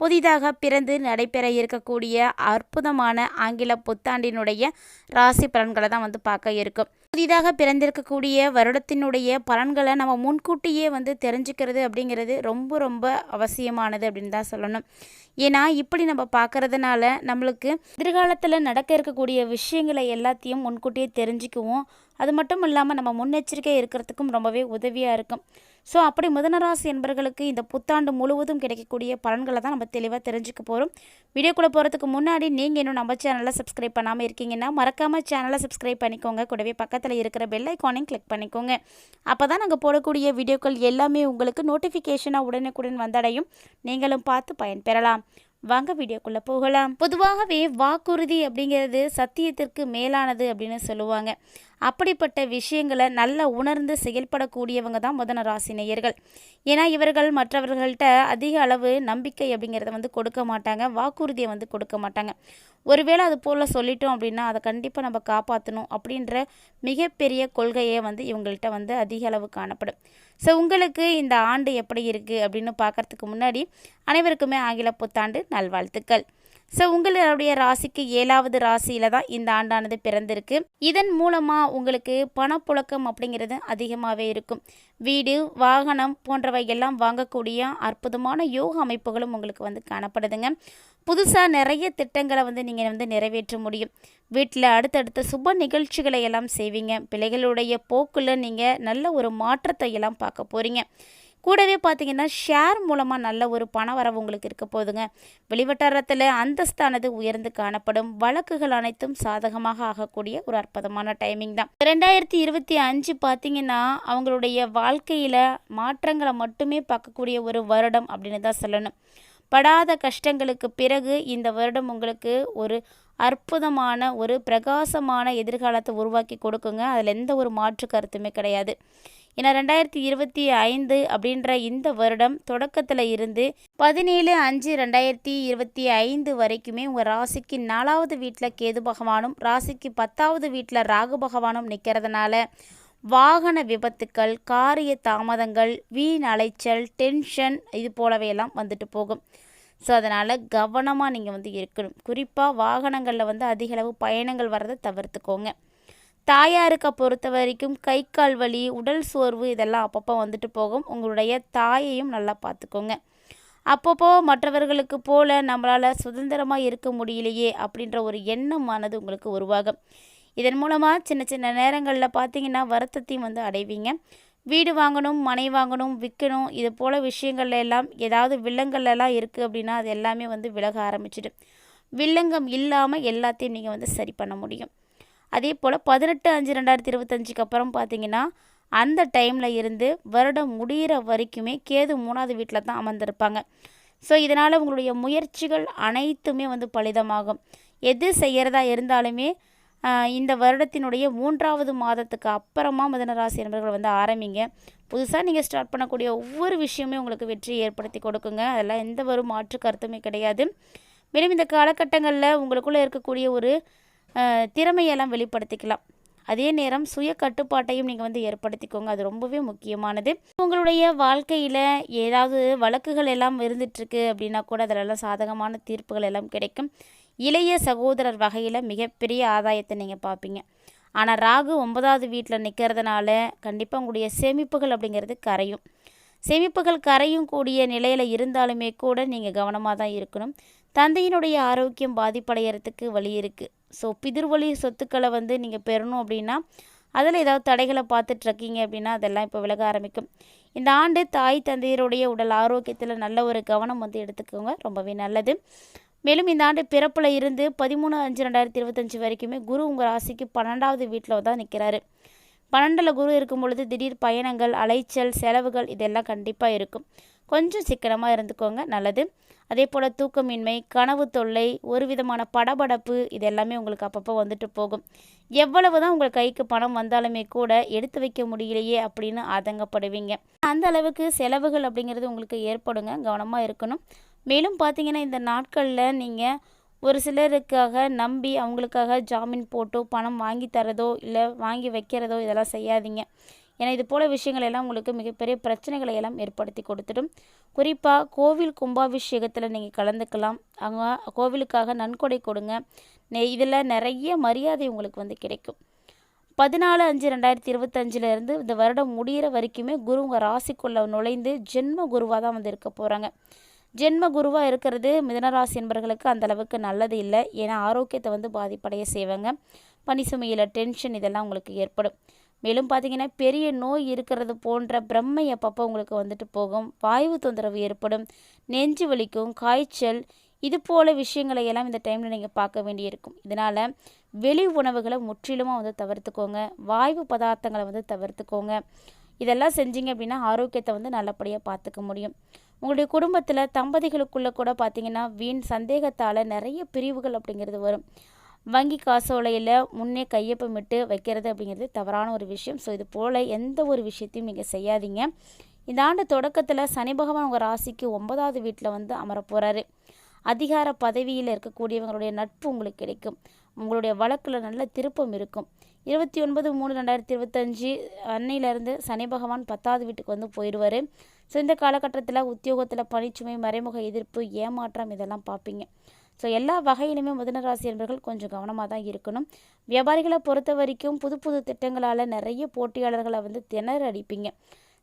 புதிதாக பிறந்து நடைபெற இருக்கக்கூடிய அற்புதமான ஆங்கில புத்தாண்டினுடைய ராசி பலன்களை தான் வந்து பார்க்க இருக்கும். புதிதாக பிறந்திருக்கக்கூடிய வருடத்தினுடைய பலன்களை நம்ம முன்கூட்டியே வந்து தெரிஞ்சுக்கிறது அப்படிங்கிறது ரொம்ப ரொம்ப அவசியமானது அப்படின்னு தான் சொல்லணும். ஏன்னா இப்படி நம்ம பார்க்கறதுனால நம்மளுக்கு எதிர்காலத்தில் நடக்க இருக்கக்கூடிய விஷயங்களை எல்லாத்தையும் முன்கூட்டியே தெரிஞ்சுக்குவோம். அது மட்டும் இல்லாமல் நம்ம முன்னெச்சரிக்கை இருக்கிறதுக்கும் ரொம்பவே உதவியாக இருக்கும். ஸோ அப்படி மிதனராசி என்பர்களுக்கு இந்த புத்தாண்டு முழுவதும் கிடைக்கக்கூடிய பலன்களை தான் நம்ம தெளிவாக தெரிஞ்சுக்க போகிறோம் வீடியோக்குள்ளே போகிறதுக்கு முன்னாடி நீங்கள் இன்னும் நம்ம சேனலை சப்ஸ்கிரைப் பண்ணாமல் இருக்கீங்கன்னா மறக்காமல் சேனலை சப்ஸ்கிரைப் பண்ணிக்கோங்க. கூடவே பக்கத்தில் இருக்கிற பெல் ஐக்கானையும் கிளிக் பண்ணிக்கோங்க. அப்போ தான் நாங்கள் போடக்கூடிய வீடியோக்கள் எல்லாமே உங்களுக்கு நோட்டிஃபிகேஷனாக உடனுக்குடன் வந்தடையும். நீங்களும் பார்த்து பயன்பெறலாம் வாங்க வீடியோக்குள்ளே போகலாம். பொதுவாகவே வாக்குறுதி அப்படிங்கிறது சத்தியத்திற்கு மேலானது அப்படின்னு சொல்லுவாங்க. அப்படிப்பட்ட விஷயங்களை நல்லா உணர்ந்து செயல்படக்கூடியவங்க தான் முதன ராசி நேயர்கள். ஏன்னா இவர்கள் மற்றவர்கள்ட்ட அதிக அளவு நம்பிக்கை அப்படிங்கிறத வந்து கொடுக்க மாட்டாங்க. வாக்குறுதியை வந்து கொடுக்க மாட்டாங்க. ஒருவேளை அது போல் சொல்லிட்டோம் அப்படின்னா அதை கண்டிப்பாக நம்ம காப்பாற்றணும் அப்படின்ற மிகப்பெரிய கொள்கையே வந்து இவங்கள்ட்ட வந்து அதிக அளவு காணப்படும். ஸோ உங்களுக்கு இந்த ஆண்டு எப்படி இருக்குது அப்படின்னு பார்க்கறதுக்கு முன்னாடி அனைவருக்குமே ஆங்கில புத்தாண்டு நல்வாழ்த்துக்கள். ஸோ உங்களுடைய ராசிக்கு ஏழாவது ராசியில் தான் இந்த ஆண்டானது பிறந்திருக்கு. இதன் மூலமாக உங்களுக்கு பணப்புழக்கம் அப்படிங்கிறது அதிகமாகவே இருக்கும். வீடு வாகனம் போன்றவை எல்லாம் வாங்கக்கூடிய அற்புதமான யோக அமைப்புகளும் உங்களுக்கு வந்து காணப்படுதுங்க. புதுசாக நிறைய திட்டங்களை வந்து நீங்கள் வந்து நிறைவேற்ற முடியும். வீட்டில் அடுத்தடுத்த சுப நிகழ்ச்சிகளை எல்லாம் செய்வீங்க. பிள்ளைகளுடைய போக்கில் நீங்கள் நல்ல ஒரு மாற்றத்தை எல்லாம் பார்க்க போகிறீங்க கூடவே பார்த்தீங்கன்னா ஷேர் மூலமாக நல்ல ஒரு பண வரவு உங்களுக்கு இருக்க போதுங்க வெளிவட்டாரத்தில் அந்தஸ்தானது உயர்ந்து காணப்படும். வழக்குகள் அனைத்தும் சாதகமாக ஆகக்கூடிய ஒரு அற்புதமான டைமிங் தான். ரெண்டாயிரத்தி இருபத்தி அஞ்சு பார்த்தீங்கன்னா அவங்களுடைய வாழ்க்கையில் மாற்றங்களை மட்டுமே பார்க்கக்கூடிய ஒரு வருடம் அப்படின்னு தான் சொல்லணும். படாத கஷ்டங்களுக்கு பிறகு இந்த வருடம் உங்களுக்கு ஒரு அற்புதமான ஒரு பிரகாசமான எதிர்காலத்தை உருவாக்கி கொடுக்குங்க. அதில் எந்த ஒரு மாற்று கருத்துமே கிடையாது. ஏன்னா ரெண்டாயிரத்தி இருபத்தி ஐந்து அப்படின்ற இந்த வருடம் தொடக்கத்தில் இருந்து பதினேழு அஞ்சு ரெண்டாயிரத்தி இருபத்தி ஐந்து வரைக்குமே உங்கள் ராசிக்கு நாலாவது வீட்டில் கேது பகவானும் ராசிக்கு பத்தாவது வீட்டில் ராகு பகவானும் நிற்கிறதுனால வாகன விபத்துக்கள் காரிய தாமதங்கள் வீண் அலைச்சல் டென்ஷன் இது போலவே எல்லாம் வந்துட்டு போகும். ஸோ அதனால் கவனமாக நீங்கள் வந்து இருக்கணும். குறிப்பாக வாகனங்களில் வந்து அதிகளவு பயணங்கள் வர்றதை தவிர்த்துக்கோங்க. தாயாருக்கு பொறுத்த வரைக்கும் கை கால் வலி உடல் சோர்வு இதெல்லாம் அப்பப்போ வந்துட்டு போகும். உங்களுடைய தாயையும் நல்லா பார்த்துக்கோங்க. அப்பப்போ மற்றவர்களுக்கு போல நம்மளால் சுதந்திரமாக இருக்க முடியலையே அப்படின்ற ஒரு எண்ணமானது உங்களுக்கு உருவாகும். இதன் மூலமாக சின்ன சின்ன நேரங்களில் பார்த்தீங்கன்னா வருத்தத்தையும் வந்து அடைவீங்க. வீடு வாங்கணும் மனை வாங்கணும் விற்கணும் இது போல் விஷயங்கள்ல எல்லாம் ஏதாவது வில்லங்கள்லாம் இருக்குது அப்படின்னா அது எல்லாமே வந்து விலக ஆரம்பிச்சிடும். வில்லங்கம் இல்லாமல் எல்லாத்தையும் நீங்கள் வந்து சரி பண்ண முடியும். அதே போல் பதினெட்டு அஞ்சு ரெண்டாயிரத்தி இருபத்தஞ்சுக்கு அப்புறம் பார்த்தீங்கன்னா அந்த டைமில் இருந்து வருடம் முடிகிற வரைக்குமே கேது மூணாவது வீட்டில் தான் அமர்ந்திருப்பாங்க. ஸோ இதனால் உங்களுடைய முயற்சிகள் அனைத்துமே வந்து பலிதமாகும். எது செய்கிறதா இருந்தாலுமே இந்த வருடத்தினுடைய மூன்றாவது மாதத்துக்கு அப்புறமா மிதனராசி என்பவர்கள் வந்து ஆரம்பிங்க. புதுசாக நீங்கள் ஸ்டார்ட் பண்ணக்கூடிய ஒவ்வொரு விஷயமே உங்களுக்கு வெற்றி ஏற்படுத்தி கொடுக்குங்க. அதெல்லாம் எந்த ஒரு மாற்று கருத்துமே கிடையாது. மேலும் இந்த காலகட்டங்களில் உங்களுக்குள்ளே இருக்கக்கூடிய ஒரு திறமையெல்லாம் வெளிப்படுத்திக்கலாம். அதே நேரம் சுய கட்டுப்பாட்டையும் நீங்கள் வந்து ஏற்படுத்திக்கோங்க. அது ரொம்பவே முக்கியமானது. உங்களுடைய வாழ்க்கையில் ஏதாவது வழக்குகள் எல்லாம் இருந்துகிட்ருக்கு அப்படின்னா கூட அதிலெல்லாம் சாதகமான தீர்ப்புகள் எல்லாம் கிடைக்கும். இளைய சகோதரர் வகையில் மிகப்பெரிய ஆதாயத்தை நீங்கள் பார்ப்பீங்க ஆனால் ராகு ஒன்பதாவது வீட்டில் நிற்கிறதுனால கண்டிப்பாக உங்களுடைய சேமிப்புகள் அப்படிங்கிறது கரையும். சேமிப்புகள் கரையும் கூடிய நிலையில் இருந்தாலுமே கூட நீங்கள் கவனமாக தான் இருக்கணும். தந்தையினுடைய ஆரோக்கியம் பாதிப்படைகிறதுக்கு வழி இருக்குது ஸோ பிதிர்வழி சொத்துக்களை வந்து நீங்கள் பெறணும் அப்படின்னா அதில் ஏதாவது தடைகளை பார்த்துட்ருக்கீங்க அப்படின்னா அதெல்லாம் இப்போ விலக ஆரம்பிக்கும். இந்த ஆண்டு தாய் தந்தையருடைய உடல் ஆரோக்கியத்தில் நல்ல ஒரு கவனம் வந்து எடுத்துக்கோங்க. ரொம்பவே நல்லது. மேலும் இந்த ஆண்டு பிறப்பில் இருந்து பதிமூணு அஞ்சு ரெண்டாயிரத்தி இருபத்தஞ்சி வரைக்குமே குரு உங்கள் ராசிக்கு பன்னெண்டாவது வீட்டில் தான் நிற்கிறாரு பன்னெண்டில் குரு இருக்கும் பொழுது திடீர் பயணங்கள் அலைச்சல் செலவுகள் இதெல்லாம் கண்டிப்பாக இருக்கும். கொஞ்சம் சிக்கனமாக இருந்துக்கோங்க. நல்லது. அதே போல் தூக்கமின்மை கனவு தொல்லை ஒரு விதமான படபடப்பு இது எல்லாமே உங்களுக்கு அப்பப்போ வந்துட்டு போகும். எவ்வளவு தான் உங்கள் கைக்கு பணம் வந்தாலுமே கூட எடுத்து வைக்க முடியலையே அப்படின்னு ஆதங்கப்படுவீங்க. அந்த அளவுக்கு செலவுகள் அப்படிங்கிறது உங்களுக்கு ஏற்படுங்க கவனமாக இருக்கணும். மேலும் பார்த்தீங்கன்னா இந்த நாட்களில் நீங்கள் ஒரு சிலருக்காக நம்பி அவங்களுக்காக ஜாமீன் போட்டோ பணம் வாங்கி தரதோ இல்லை வாங்கி வைக்கிறதோ இதெல்லாம் செய்யாதீங்க. ஏன்னா இது போல விஷயங்கள் எல்லாம் உங்களுக்கு மிகப்பெரிய பிரச்சனைகளை எல்லாம் ஏற்படுத்தி கொடுத்துடும். குறிப்பாக கோவில் கும்பாபிஷேகத்தில் நீங்கள் கலந்துக்கலாம். அங்கே கோவிலுக்காக நன்கொடை கொடுங்க. இதில் நிறைய மரியாதை உங்களுக்கு வந்து கிடைக்கும். பதினாலு அஞ்சு ரெண்டாயிரத்தி இருபத்தஞ்சிலேருந்து இந்த வருடம் முடிகிற வரைக்குமே குரு உங்கள் ராசிக்குள்ளே நுழைந்து ஜென்ம குருவாக தான் வந்து இருக்க போகிறாங்க ஜென்ம குருவாக இருக்கிறது மிதனராசி என்பவர்களுக்கு அந்தளவுக்கு நல்லது இல்லை. ஏன்னா ஆரோக்கியத்தை வந்து பாதிப்படைய செய்வாங்க. பனி சுமையில் டென்ஷன் இதெல்லாம் உங்களுக்கு ஏற்படும். மேலும் பார்த்தீங்கன்னா பெரிய நோய் இருக்கிறது போன்ற பிரம்மை அப்பப்போ உங்களுக்கு வந்துட்டு போகும். வாயு தொந்தரவு ஏற்படும். நெஞ்சு வலிக்கும். காய்ச்சல். இது போல விஷயங்களை எல்லாம் இந்த டைமில் நீங்கள் பார்க்க வேண்டியிருக்கும். இதனால் வெளி உணவுகளை முற்றிலுமாக வந்து தவிர்த்துக்கோங்க. வாய்வு பதார்த்தங்களை வந்து தவிர்த்துக்கோங்க. இதெல்லாம் செஞ்சீங்க அப்படின்னா ஆரோக்கியத்தை வந்து நல்லபடியாக பார்த்துக்க முடியும். உங்களுடைய குடும்பத்தில் தம்பதிகளுக்குள்ளே கூட பார்த்தீங்கன்னா வீண் சந்தேகத்தால் நிறைய பிரிவுகள் அப்படிங்கிறது வரும். வங்கி காசோலையில் முன்னே கையொப்பமிட்டு வைக்கிறது அப்படிங்கிறது தவறான ஒரு விஷயம். ஸோ இது போல் எந்த ஒரு விஷயத்தையும் நீங்கள் செய்யாதீங்க. இந்த ஆண்டு தொடக்கத்தில் சனி பகவான் உங்கள் ராசிக்கு ஒன்பதாவது வீட்டில் வந்து அமரப் போகிறாரு அதிகார பதவியில் இருக்கக்கூடியவங்களுடைய நட்பு உங்களுக்கு கிடைக்கும். உங்களுடைய வழக்கில் நல்ல திருப்பம் இருக்கும். இருபத்தி ஒன்பது மூணு ரெண்டாயிரத்தி இருபத்தஞ்சி அன்னையிலேருந்து சனி பகவான் பத்தாவது வீட்டுக்கு வந்து போயிடுவார். ஸோ இந்த காலகட்டத்தில் உத்தியோகத்தில் பணிச்சுமை மறைமுக எதிர்ப்பு ஏமாற்றம் இதெல்லாம் பார்ப்பீங்க. ஸோ எல்லா வகையிலுமே முதனராசி என்பர்கள் கொஞ்சம் கவனமாக தான் இருக்கணும். வியாபாரிகளை பொறுத்த வரைக்கும் புது புது திட்டங்களால் நிறைய போட்டியாளர்களை வந்து திணற அடிப்பீங்க.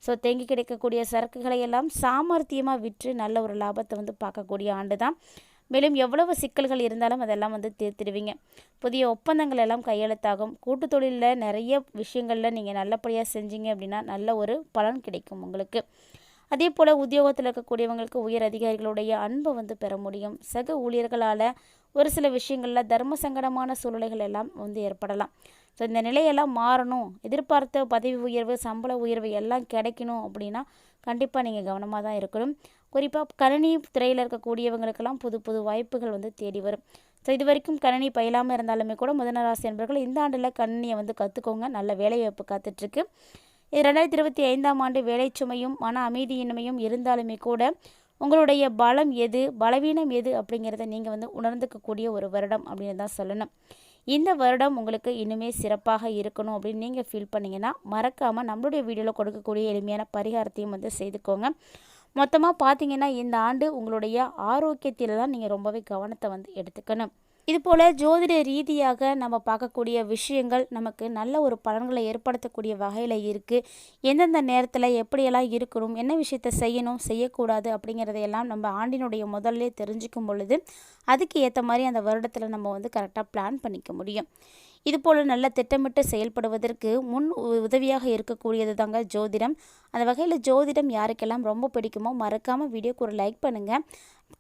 ஸோ தேங்கி கிடைக்கக்கூடிய சரக்குகளை எல்லாம் சாமர்த்தியமாக விற்று நல்ல ஒரு லாபத்தை வந்து பார்க்கக்கூடிய ஆண்டு தான் மேலும் எவ்வளவு சிக்கல்கள் இருந்தாலும் அதெல்லாம் வந்து தீர்த்திடுவீங்க. புதிய ஒப்பந்தங்கள் எல்லாம் கையெழுத்தாகும். கூட்டு தொழிலில் நிறைய விஷயங்களில் நீங்கள் நல்லபடியாக செஞ்சீங்க அப்படின்னா நல்ல ஒரு பலன் கிடைக்கும் உங்களுக்கு. அதே போல் உத்தியோகத்தில் இருக்கக்கூடியவங்களுக்கு உயர் அதிகாரிகளுடைய அன்பை வந்து பெற முடியும். சக ஊழியர்களால் ஒரு சில விஷயங்களில் தர்ம சங்கடமான சூழ்நிலைகள் எல்லாம் வந்து ஏற்படலாம். ஸோ இந்த நிலையெல்லாம் மாறணும். எதிர்பார்த்த பதவி உயர்வு சம்பள உயர்வு எல்லாம் கிடைக்கணும் அப்படின்னா கண்டிப்பாக நீங்கள் கவனமாக தான் இருக்கணும். குறிப்பாக கணினி துறையில் இருக்கக்கூடியவங்களுக்கெல்லாம் புது புது வாய்ப்புகள் வந்து தேடி வரும். ஸோ இது வரைக்கும் கணினி பயிலாமல் இருந்தாலுமே கூட முதனராசி என்பவர்கள் இந்த ஆண்டில் கணினியை வந்து கற்றுக்கோங்க நல்ல வேலைவாய்ப்பு காத்துட்ருக்கு இது இருபத்தி ஐந்தாம் ஆண்டு வேலைச்சுமையும் மன அமைதியின்மையும் இருந்தாலுமே கூட உங்களுடைய பலம் எது பலவீனம் எது அப்படிங்கிறத நீங்கள் வந்து உணர்ந்துக்கக்கூடிய ஒரு வருடம் அப்படின்னு தான் சொல்லணும். இந்த வருடம் உங்களுக்கு இன்னுமே சிறப்பாக இருக்கணும் அப்படின்னு நீங்கள் ஃபீல் பண்ணீங்கன்னா மறக்காமல் நம்மளுடைய வீடியோவில் கொடுக்கக்கூடிய எளிமையான பரிகாரத்தையும் வந்து செய்துக்கோங்க. மொத்தமாக பார்த்தீங்கன்னா இந்த ஆண்டு உங்களுடைய ஆரோக்கியத்தில் தான் நீங்கள் ரொம்பவே கவனத்தை வந்து எடுத்துக்கணும். இதுபோல் ஜோதிட ரீதியாக நம்ம பார்க்கக்கூடிய விஷயங்கள் நமக்கு நல்ல ஒரு பலன்களை ஏற்படுத்தக்கூடிய வகையில் இருக்குது எந்தெந்த நேரத்தில் எப்படியெல்லாம் இருக்கணும் என்ன விஷயத்தை செய்யணும் செய்யக்கூடாது அப்படிங்கிறதையெல்லாம் நம்ம ஆண்டினுடைய முதல்ல தெரிஞ்சுக்கும் பொழுது அதுக்கு ஏற்ற மாதிரி அந்த வருடத்தில் நம்ம வந்து கரெக்டாக பிளான் பண்ணிக்க முடியும். இதுபோல் நல்ல திட்டமிட்டு செயல்படுவதற்கு முன் உதவியாக இருக்கக்கூடியது தாங்க ஜோதிடம். அந்த வகையில் ஜோதிடம் யாருக்கெல்லாம் ரொம்ப பிடிக்குமோ மறக்காமல் வீடியோக்கு ஒரு லைக் பண்ணுங்கள்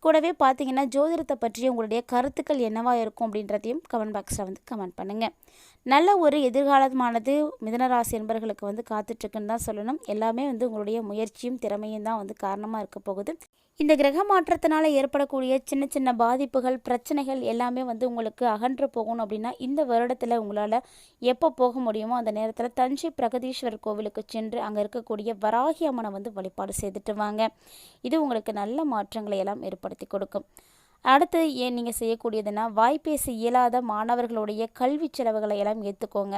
கூடவே பார்த்தீங்கன்னா ஜோதிடத்தை பற்றி உங்களுடைய கருத்துக்கள் என்னவாக இருக்கும் அப்படின்றதையும் கமெண்ட் பாக்ஸில் வந்து கமெண்ட் பண்ணுங்கள் நல்ல ஒரு எதிர்காலமானது மிதனராசி என்பர்களுக்கு வந்து காத்துட்ருக்குன்னு தான் சொல்லணும். எல்லாமே வந்து உங்களுடைய முயற்சியும் திறமையும் தான் வந்து காரணமாக இருக்க போகுது. இந்த கிரக மாற்றத்தினால ஏற்படக்கூடிய சின்ன சின்ன பாதிப்புகள் பிரச்சனைகள் எல்லாமே வந்து உங்களுக்கு அகன்று போகணும் அப்படின்னா இந்த வருடத்தில் உங்களால் எப்போ போக முடியுமோ அந்த நேரத்தில் தஞ்சை பிரகதீஸ்வரர் கோவிலுக்கு சென்று அங்கே இருக்கக்கூடிய வராகி அம்மனை வந்து வழிபாடு செய்துட்டு வாங்க. இது உங்களுக்கு நல்ல மாற்றங்களை எல்லாம் ஏற்படுத்தி கொடுக்கும். அடுத்து ஏன் நீங்கள் செய்யக்கூடியதுன்னா வாய்ப்பேசி இயலாத மாணவர்களுடைய கல்வி செலவுகளை எல்லாம் ஏற்றுக்கோங்க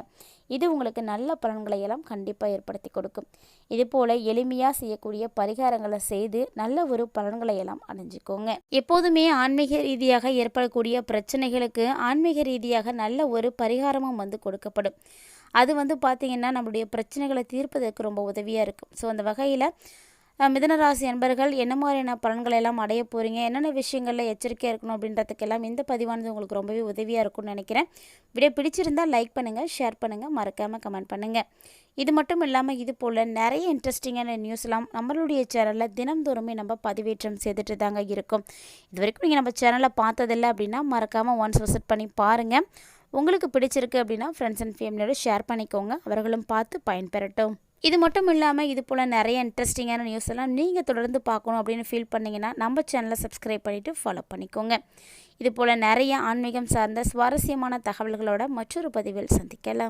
இது உங்களுக்கு நல்ல பலன்களை எல்லாம் கண்டிப்பாக ஏற்படுத்தி கொடுக்கும். இதுபோல் எளிமையாக செய்யக்கூடிய பரிகாரங்களை செய்து நல்ல ஒரு பலன்களை எல்லாம் அடைஞ்சிக்கோங்க. எப்போதுமே ஆன்மீக ரீதியாக ஏற்படக்கூடிய பிரச்சனைகளுக்கு ஆன்மீக ரீதியாக நல்ல ஒரு பரிகாரமும் வந்து கொடுக்கப்படும். அது வந்து பார்த்திங்கன்னா நம்மளுடைய பிரச்சனைகளை தீர்ப்பதற்கு ரொம்ப உதவியாக இருக்கும். ஸோ அந்த வகையில் மிதனராசி அன்பர்கள் என்ன மாதிரியான பலன்களை எல்லாம் அடைய போகிறீங்க என்னென்ன விஷயங்களில் எச்சரிக்கையாக இருக்கணும் அப்படின்றதுக்கெல்லாம் இந்த பதிவானது உங்களுக்கு ரொம்பவே உதவியாக இருக்கும்னு நினைக்கிறேன். வீடியோ பிடிச்சிருந்தால் லைக் பண்ணுங்கள் ஷேர் பண்ணுங்கள் மறக்காமல் கமெண்ட் பண்ணுங்கள் இது மட்டும் இல்லாமல் இது போல் நிறைய இன்ட்ரெஸ்டிங்கான நியூஸ்லாம் நம்மளுடைய சேனலில் தினம்தோறுமே நம்ம பதிவேற்றம் செய்துட்டு தாங்க இருக்கும். இது வரைக்கும் நீங்கள் நம்ம சேனலை பார்த்ததில்ல அப்படின்னா மறக்காமல் ஒன்ஸ் விசிட் பண்ணி பாருங்கள் உங்களுக்கு பிடிச்சிருக்கு அப்படின்னா ஃப்ரெண்ட்ஸ் அண்ட் ஃபேமிலியோடு ஷேர் பண்ணிக்கோங்க. அவர்களும் பார்த்து பயன்பெறட்டும். இது மட்டும் இல்லாமல் இது போல் நிறைய இன்ட்ரெஸ்டிங்கான நியூஸ் எல்லாம் நீங்கள் தொடர்ந்து பார்க்கணும் அப்படின்னு ஃபீல் பண்ணிங்கன்னா நம்ம சேனலை சப்ஸ்கிரைப் பண்ணிவிட்டு ஃபாலோ பண்ணிக்கோங்க. இது போல் நிறைய ஆன்மீகம் சார்ந்த சுவாரஸ்யமான தகவல்களோட மற்றொரு பதிவில் சந்திக்கலாம்.